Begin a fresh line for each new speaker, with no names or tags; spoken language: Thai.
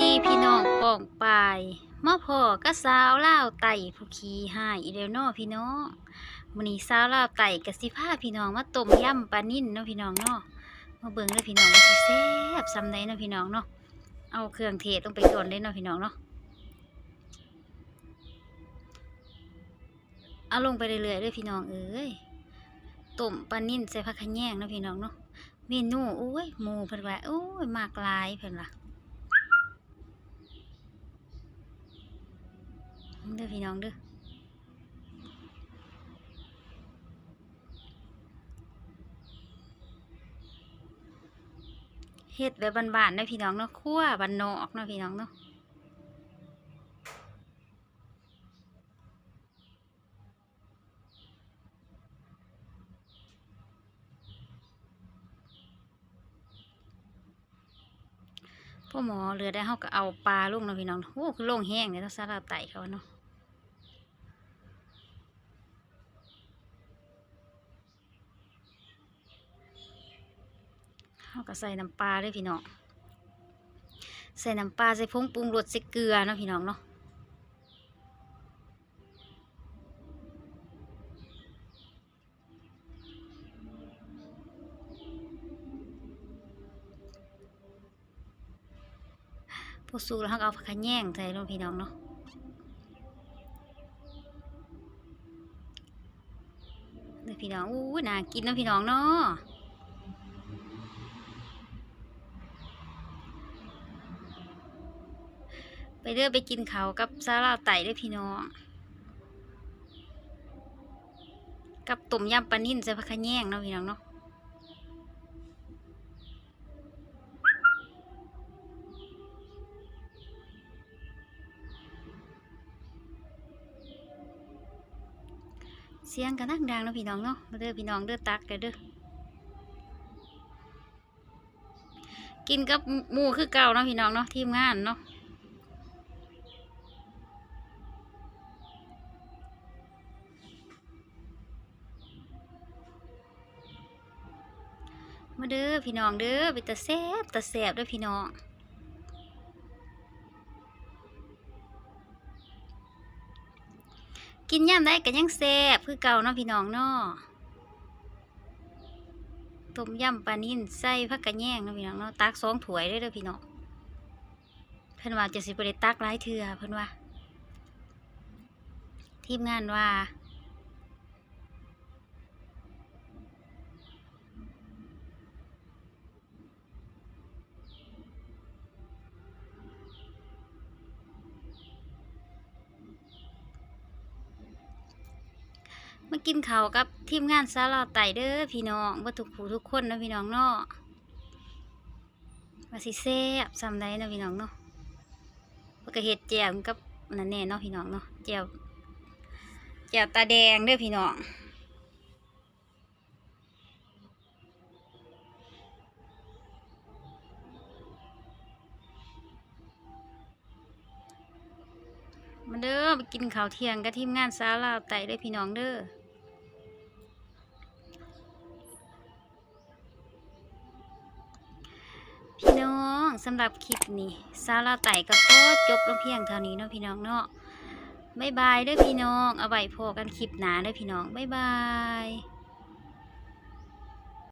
พี่น้องปองไปเมื่อพ่อก็สาวลาวไต่ผู้ขี้หายอีเดวเนาะพี่น้องมื้อนี้สาวลาวไต่ก็สิพาพี่น้องมาต้มยำปลานิ่นเนาะพี่น้องเนาะมาเบิ่งเลยพี่น้องว่าสิแซ่บซ้ำใดเนาะพี่น้องเนาะเอาเครื่องเทศลงไปก่อนเลยเนาะพี่น้องเนาะเอาลงไปเรื่อยๆเลยพี่น้องเอ้ยต้มปลานิ่นใส่ผักขะแยงเนาะพี่น้องเนาะเมนูโอ้ยหมูเพิ่นว่าโอ้ยมากลายเพิ่นล่ะ เด้อพี่น้องเด้อเฮ็ดแบบบ้านๆเนะพี่น้องเนาะครัวบ้านนอกเนาะพี่น้องเนาะพ่อหมอเรือได้เฮาก็เอาปลาลงเนะพี่น้องโอ้คือลงแห้งเลยเนาะสาลาไตเขาเนาะ เขาก็ใส่น้ำปลาด้วยพี่น้องใส่น้ำปลาใส่ผงปรุงรสใส่เกลือเนาะพี่น้องเนาะพอสุกแล้วเขาเอาผักแย่งใส่ลงพี่น้องเนาะเดี๋ยวพี่น้องอู้น่ากินนะพี่น้องเนาะ ไปเด้อไปกินเขากับซาลาไต่ด้วยพี่น้อง กับต้มยำปลานิ่นใส่ผักขแยงเนาะพี่น้องเนาะเสียงกันนักดังเนาะพี่น้องเนาะมาเด้อพี่น้องเด้อตักกันเด้อกินกับหมูคือเก่าเนาะพี่น้องเนาะทีมงานเนาะ มาเด้อพี่น้องเด้อไปตะแซบตะแซบด้อพี่น้องกินย่ำได้ก็ยังแซบคือเก่าเนาะพี่น้องเนาะต้มยำปลานิ่นใส่ผักกระแยงเนาะพี่น้องเนาะตักสองถ้วยได้เด้อพี่น้องเพิ่นว่าจะสิบ่ได้ตักหลายเทื่อเพิ่นว่า ทีมงานว่า มากินข้าวกับทีมงานซาลาไตเด้อพี่น้องว่าทุกผู้ทุกคนนะพี่น้องเนาะว่าสิแซ่บซำใดนะพี่น้องเนาะเพิ่นก็เฮ็ดแจ่วกับนั่นแน่เนาะพี่น้องเนาะแจ่วแจ่วตาแดงเด้อพี่น้องมาเด้อไปกินข้าวเที่ยงกับทีมงานซาลาไต่เด้อพี่น้องเด้อ องสำหรับคลิปนี้ซาลาไต่ก็ขอจบลงเพียงเท่านี้เนาะพี่น้องเนาะบ๊ายบายเด้อพี่น้อง เอาไว้พอกันคลิปหน้าเด้อพี่น้องบ๊ายบาย